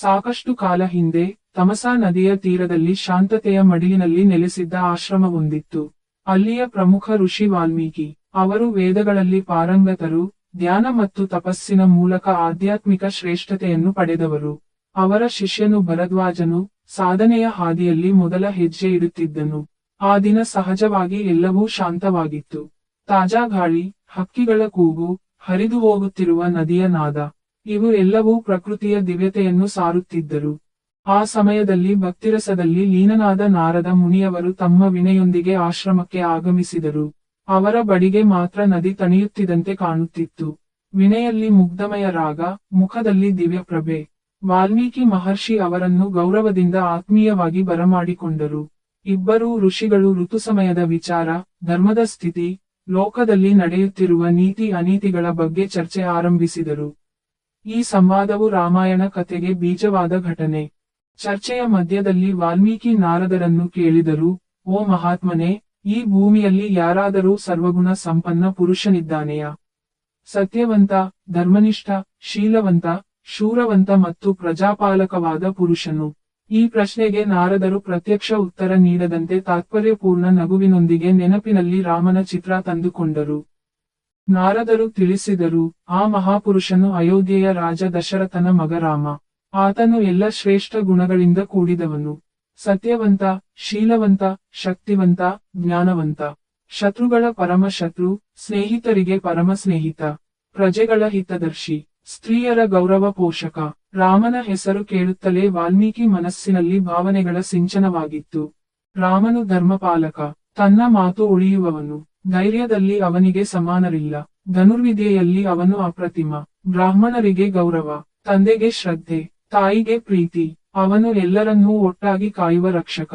ಸಾಕಷ್ಟು ಕಾಲ ಹಿಂದೆ ತಮಸಾ ನದಿಯ ತೀರದಲ್ಲಿ ಶಾಂತತೆಯ ಮಡಿಲಿನಲ್ಲಿ ನೆಲೆಸಿದ್ದ ಆಶ್ರಮವೊಂದಿತ್ತು. ಅಲ್ಲಿಯ ಪ್ರಮುಖ ಋಷಿ ವಾಲ್ಮೀಕಿ, ಅವರು ವೇದಗಳಲ್ಲಿ ಪಾರಂಗತರು, ಧ್ಯಾನ ಮತ್ತು ತಪಸ್ಸಿನ ಮೂಲಕ ಆಧ್ಯಾತ್ಮಿಕ ಶ್ರೇಷ್ಠತೆಯನ್ನು ಪಡೆದವರು. ಅವರ ಶಿಷ್ಯನು ಭರದ್ವಾಜನು ಸಾಧನೆಯ ಹಾದಿಯಲ್ಲಿ ಮೊದಲ ಹೆಜ್ಜೆ ಇಡುತ್ತಿದ್ದನು. ಆ ದಿನ ಸಹಜವಾಗಿ ಎಲ್ಲವೂ ಶಾಂತವಾಗಿತ್ತು. ತಾಜಾ ಗಾಳಿ, ಹಕ್ಕಿಗಳ ಕೂಗು ಹರಿದು ಹೋಗುತ್ತಿರುವ ನದಿಯ ನಾದ. ಇವು ಎಲ್ಲವೂ ಪ್ರಕೃತಿಯ ದಿವ್ಯತೆಯನ್ನು ಸಾರುತ್ತಿದ್ದರು. ಆ ಸಮಯದಲ್ಲಿ ಭಕ್ತಿರಸದಲ್ಲಿ ಲೀನನಾದ ನಾರದ ಮುನಿಯವರು ತಮ್ಮ ವಿನೆಯೊಂದಿಗೆ ಆಶ್ರಮಕ್ಕೆ ಆಗಮಿಸಿದರು. ಅವರ ಬಡಿಗೆ ಮಾತ್ರ ನದಿ ತಣಿಯುತ್ತಿದಂತೆ ಕಾಣುತ್ತಿತ್ತು. ವಿನೆಯಲ್ಲಿ ಮುಗ್ಧಮಯ ರಾಗ, ಮುಖದಲ್ಲಿ ದಿವ್ಯಪ್ರಭೆ. ವಾಲ್ಮೀಕಿ ಮಹರ್ಷಿ ಅವರನ್ನು ಗೌರವದಿಂದ ಆತ್ಮೀಯವಾಗಿ ಬರಮಾಡಿಕೊಂಡರು. ಇಬ್ಬರೂ ಋಷಿಗಳು ಋತು ಸಮಯದ ವಿಚಾರ, ಧರ್ಮದ ಸ್ಥಿತಿ, ಲೋಕದಲ್ಲಿ ನಡೆಯುತ್ತಿರುವ ನೀತಿ ಅನೀತಿಗಳ ಬಗ್ಗೆ ಚರ್ಚೆ ಆರಂಭಿಸಿದರು. ಈ ಸಂವಾದವು ರಾಮಾಯಣ ಕಥೆಗೆ ಬೀಜವಾದ ಘಟನೆ. ಚರ್ಚೆಯ ಮಧ್ಯದಲ್ಲಿ ವಾಲ್ಮೀಕಿ ನಾರದರನ್ನು ಕೇಳಿದರು, ಓ ಮಹಾತ್ಮನೇ, ಈ ಭೂಮಿಯಲ್ಲಿ ಯಾರಾದರೂ ಸರ್ವಗುಣ ಸಂಪನ್ನ ಪುರುಷನಿದ್ದಾನೆಯ? ಸತ್ಯವಂತ, ಧರ್ಮನಿಷ್ಠ, ಶೀಲವಂತ, ಶೂರವಂತ ಮತ್ತು ಪ್ರಜಾಪಾಲಕವಾದ ಪುರುಷನು. ಈ ಪ್ರಶ್ನೆಗೆ ನಾರದರು ಪ್ರತ್ಯಕ್ಷ ಉತ್ತರ ನೀಡದಂತೆ ತಾತ್ಪರ್ಯಪೂರ್ಣ ನಗುವಿನೊಂದಿಗೆ ನೆನಪಿನಲ್ಲಿ ರಾಮನ ಚಿತ್ರ ತಂದುಕೊಂಡರು. ನಾರದರು ತಿಳಿಸಿದರು, ಆ ಮಹಾಪುರುಷನು ಅಯೋಧ್ಯೆಯ ರಾಜ ದಶರಥನ ಮಗ ರಾಮ. ಆತನು ಎಲ್ಲ ಶ್ರೇಷ್ಠ ಗುಣಗಳಿಂದ ಕೂಡಿದವನು. ಸತ್ಯವಂತ, ಶೀಲವಂತ, ಶಕ್ತಿವಂತ, ಜ್ಞಾನವಂತ. ಶತ್ರುಗಳ ಪರಮ ಶತ್ರು ಸ್ನೇಹಿತರಿಗೆ ಪರಮ ಸ್ನೇಹಿತ ಪ್ರಜೆಗಳ ಹಿತದರ್ಶಿ. ಸ್ತ್ರೀಯರ ಗೌರವ ಪೋಷಕ. ರಾಮನ ಹೆಸರು ಕೇಳುತ್ತಲೇ ವಾಲ್ಮೀಕಿ ಮನಸ್ಸಿನಲ್ಲಿ ಭಾವನೆಗಳ ಸಿಂಚನವಾಗಿತ್ತು. ರಾಮನು ಧರ್ಮಪಾಲಕ. ತನ್ನ ಮಾತು ಉಳಿಯುವವನು. ಧೈರ್ಯದಲ್ಲಿ ಅವನಿಗೆ ಸಮಾನರಿಲ್ಲ. ಧನುರ್ವಿದ್ಯೆಯಲ್ಲಿ ಅವನು ಅಪ್ರತಿಮ. ಬ್ರಾಹ್ಮಣರಿಗೆ ಗೌರವ. ತಂದೆಗೆ ಶ್ರದ್ಧೆ. ತಾಯಿಗೆ ಪ್ರೀತಿ. ಅವನು ಎಲ್ಲರನ್ನೂ ಒಟ್ಟಾಗಿ ಕಾಯುವ ರಕ್ಷಕ.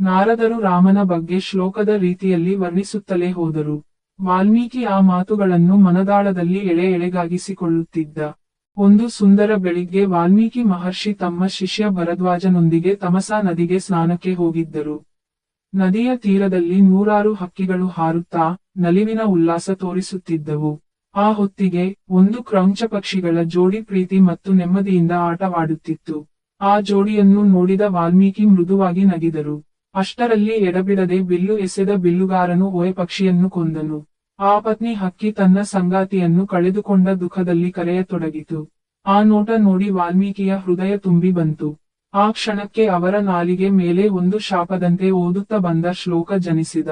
ನಾರದರು ರಾಮನ ಬಗ್ಗೆ ಶ್ಲೋಕದ ರೀತಿಯಲ್ಲಿ ವರ್ಣಿಸುತ್ತಲೇ ಹೋದರು. ವಾಲ್ಮೀಕಿ ಆ ಮಾತುಗಳನ್ನು ಮನದಾಳದಲ್ಲಿ ಎಳೆ ಎಳೆಗಾಗಿಸಿಕೊಳ್ಳುತ್ತಿದ್ದ. ಒಂದು ಸುಂದರ ಬೆಳಿಗ್ಗೆ ವಾಲ್ಮೀಕಿ ಮಹರ್ಷಿ ತಮ್ಮ ಶಿಷ್ಯ ಭರದ್ವಾಜನೊಂದಿಗೆ ತಮಸಾ ನದಿಗೆ ಸ್ನಾನಕ್ಕೆ ಹೋಗಿದ್ದರು. ನದಿಯ ತೀರದಲ್ಲಿ ನೂರಾರು ಹಕ್ಕಿಗಳು ಹಾರುತ್ತಾ ನಲಿವಿನ ಉಲ್ಲಾಸ ತೋರಿಸುತ್ತಿದ್ದವು. ಆ ಹೊತ್ತಿಗೆ ಒಂದು ಕ್ರೌಂಚ ಪಕ್ಷಿಗಳ ಜೋಡಿ ಪ್ರೀತಿ ಮತ್ತು ನೆಮ್ಮದಿಯಿಂದ ಆಟವಾಡುತ್ತಿತ್ತು. ಆ ಜೋಡಿಯನ್ನು ನೋಡಿದ ವಾಲ್ಮೀಕಿ ಮೃದುವಾಗಿ ನಗಿದರು. ಅಷ್ಟರಲ್ಲಿ ಎಡಬಿಡದೆ ಬಿಲ್ಲು ಎಸೆದ ಬಿಲ್ಲುಗಾರನು ಓಯ್ ಪಕ್ಷಿಯನ್ನು ಕೊಂದನು. ಆ ಪತ್ನಿ ಹಕ್ಕಿ ತನ್ನ ಸಂಗಾತಿಯನ್ನು ಕಳೆದುಕೊಂಡ ದುಃಖದಲ್ಲಿ ಕರೆಯತೊಡಗಿತು. ಆ ನೋಟ ನೋಡಿ ವಾಲ್ಮೀಕಿಯ ಹೃದಯ ತುಂಬಿ ಬಂತು. ಆ ಕ್ಷಣಕ್ಕೆ ಅವರ ನಾಲಿಗೆ ಮೇಲೆ ಒಂದು ಶಾಪದಂತೆ ಓದುತ್ತ ಬಂದ ಶ್ಲೋಕ ಜನಿಸಿದ.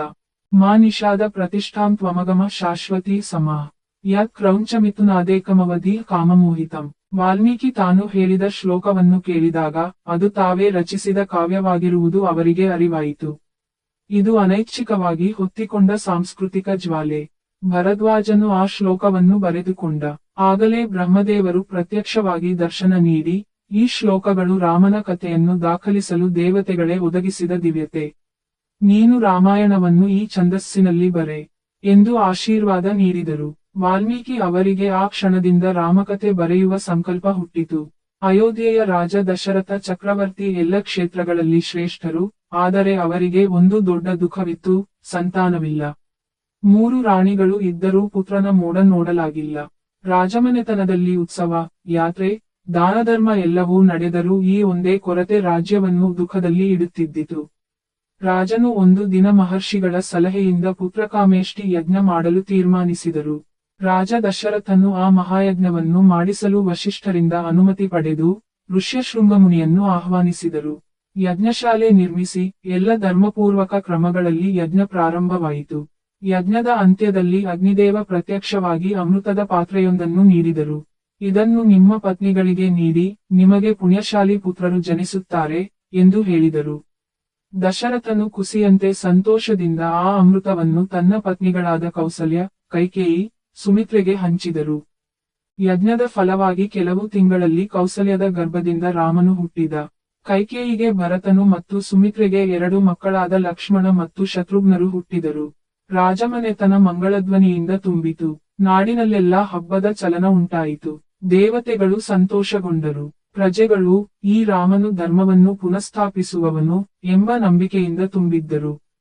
ಮಾ ನಿಷಾದ ಪ್ರತಿಷ್ಠಾಂ ತ್ವಮಗಮ ಶಾಶ್ವತಿ ಸಮ. ಯತ್ ಕ್ರೌಂಚಮಿಥುನಾದೇಕಮವಧಿ ಕಾಮಮೋಹಿತಂ. ವಾಲ್ಮೀಕಿ ತಾನು ಹೇಳಿದ ಶ್ಲೋಕವನ್ನು ಕೇಳಿದಾಗ ಅದು ತಾವೇ ರಚಿಸಿದ ಕಾವ್ಯವಾಗಿರುವುದು ಅವರಿಗೆ ಅರಿವಾಯಿತು. ಇದು ಅನೈಚ್ಛಿಕವಾಗಿ ಹೊತ್ತಿಕೊಂಡ ಸಾಂಸ್ಕೃತಿಕ ಜ್ವಾಲೆ. ಭರದ್ವಾಜನು ಆ ಶ್ಲೋಕವನ್ನು ಬರೆದುಕೊಂಡ. ಆಗಲೇ ಬ್ರಹ್ಮದೇವರು ಪ್ರತ್ಯಕ್ಷವಾಗಿ ದರ್ಶನ ನೀಡಿ ಈ ಶ್ಲೋಕಗಳು ರಾಮನ ಕಥೆಯನ್ನು ದಾಖಲಿಸಲು ದೇವತೆಗಳೇ ಒದಗಿಸಿದ ದಿವ್ಯತೆ. ನೀನು ರಾಮಾಯಣವನ್ನು ಈ ಛಂದಸ್ಸಿನಲ್ಲಿ ಬರೆ ಎಂದು ಆಶೀರ್ವಾದ ನೀಡಿದರು. ವಾಲ್ಮೀಕಿ ಅವರಿಗೆ ಆ ಕ್ಷಣದಿಂದ ರಾಮಕಥೆ ಬರೆಯುವ ಸಂಕಲ್ಪ ಹುಟ್ಟಿತು. ಅಯೋಧ್ಯೆಯ ರಾಜ ದಶರಥ ಚಕ್ರವರ್ತಿ ಎಲ್ಲ ಕ್ಷೇತ್ರಗಳಲ್ಲಿ ಶ್ರೇಷ್ಠರು, ಆದರೆ ಅವರಿಗೆ ಒಂದು ದೊಡ್ಡ ದುಃಖವಿತ್ತು, ಸಂತಾನವಿಲ್ಲ. ಮೂರು ರಾಣಿಗಳು ಇದ್ದರೂ ಪುತ್ರನ ಮೋಡ ನೋಡಲಾಗಿಲ್ಲ. ರಾಜಮನೆತನದಲ್ಲಿ ಉತ್ಸವ, ಯಾತ್ರೆ ದಾನಧರ್ಮ ಎಲ್ಲವೂ ನಡೆದರೂ ಈ ಒಂದೇ ಕೊರತೆ ರಾಜ್ಯವನ್ನು ದುಃಖದಲ್ಲಿ ಇಡುತ್ತಿದ್ದಿತು. ರಾಜನು ಒಂದು ದಿನ ಮಹರ್ಷಿಗಳ ಸಲಹೆಯಿಂದ ಪುತ್ರಕಾಮೇಷ್ಟಿ ಯಜ್ಞ ಮಾಡಲು ತೀರ್ಮಾನಿಸಿದರು. ರಾಜ ದಶರಥನು ಆ ಮಹಾಯಜ್ಞವನ್ನು ಮಾಡಿಸಲು ವಶಿಷ್ಠರಿಂದ ಅನುಮತಿ ಪಡೆದು ಋಷ್ಯಶೃಂಗಮುನಿಯನ್ನು ಆಹ್ವಾನಿಸಿದರು. ಯಜ್ಞಶಾಲೆ ನಿರ್ಮಿಸಿ ಎಲ್ಲ ಧರ್ಮಪೂರ್ವಕ ಕ್ರಮಗಳಲ್ಲಿ ಯಜ್ಞ ಪ್ರಾರಂಭವಾಯಿತು. ಯಜ್ಞದ ಅಂತ್ಯದಲ್ಲಿ ಅಗ್ನಿದೇವ ಪ್ರತ್ಯಕ್ಷವಾಗಿ ಅಮೃತದ ಪಾತ್ರೆಯೊಂದನ್ನು ನೀಡಿದರು. ಇದನ್ನು ನಿಮ್ಮ ಪತ್ನಿಗಳಿಗೆ ನೀಡಿ, ನಿಮಗೆ ಪುಣ್ಯಶಾಲಿ ಪುತ್ರರು ಜನಿಸುತ್ತಾರೆ, ಎಂದು ಹೇಳಿದರು. ದಶರಥನು ಕುಸಿಯಂತೆ ಸಂತೋಷದಿಂದ ಆ ಅಮೃತವನ್ನು ತನ್ನ ಪತ್ನಿಗಳಾದ ಕೌಸಲ್ಯ, ಕೈಕೇಯಿ, ಸುಮಿತ್ರೆಗೆ ಹಂಚಿದರು. ಯಜ್ಞದ ಫಲವಾಗಿ ಕೆಲವು ತಿಂಗಳಲ್ಲಿ ಕೌಸಲ್ಯದ ಗರ್ಭದಿಂದ ರಾಮನು ಹುಟ್ಟಿದ. ಕೈಕೇಯಿಗೆ ಭರತನು ಮತ್ತು ಸುಮಿತ್ರೆಗೆ ಎರಡು ಮಕ್ಕಳಾದ ಲಕ್ಷ್ಮಣ ಮತ್ತು ಶತ್ರುಘ್ನರು ಹುಟ್ಟಿದರು. ರಾಜಮನೆತನ ಮಂಗಳಧ್ವನಿಯಿಂದ ತುಂಬಿತು. ನಾಡಿನಲ್ಲೆಲ್ಲ ಹಬ್ಬದ ಚಲನ ಉಂಟಾಯಿತು. ದೇವತೆಗಳು ಸಂತೋಷಗೊಂಡರು. ಪ್ರಜೆಗಳು ಈ ರಾಮನು ಧರ್ಮವನ್ನು ಪುನಃಸ್ಥಾಪಿಸುವವನು ಎಂಬ ನಂಬಿಕೆಯಿಂದ ತುಂಬಿದ್ದರು.